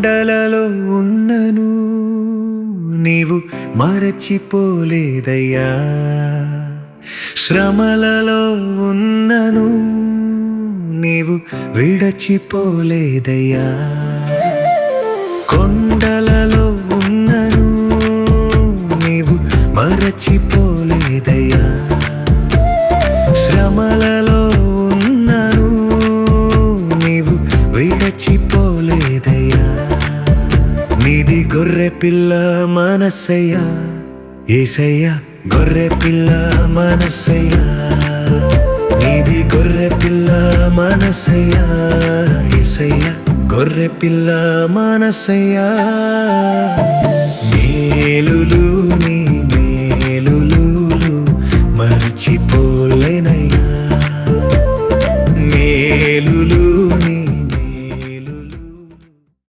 కొండలలో ఉన్నను. నీవు మరచిపోలేదయ్యా. శ్రమలలో ఉన్నను. నీవు విడచిపోలేదయ్యా. కొండలలో ఉన్నను. నీవు మరచిపోలేదయ్యా. శ్రమలలో ఉన్నను. నీవు విడచిపో గొర్రె పిల్ల మనసయ్య ఏసయ్య గొర్రె పిల్ల మనసయ్య. నీది గొర్రె పిల్ల మనసయ్య ఏసయ్య గొర్రె పిల్ల మనసయ్య. మేలులు నీ మేలులు మర్చిపోలేనయ్యా.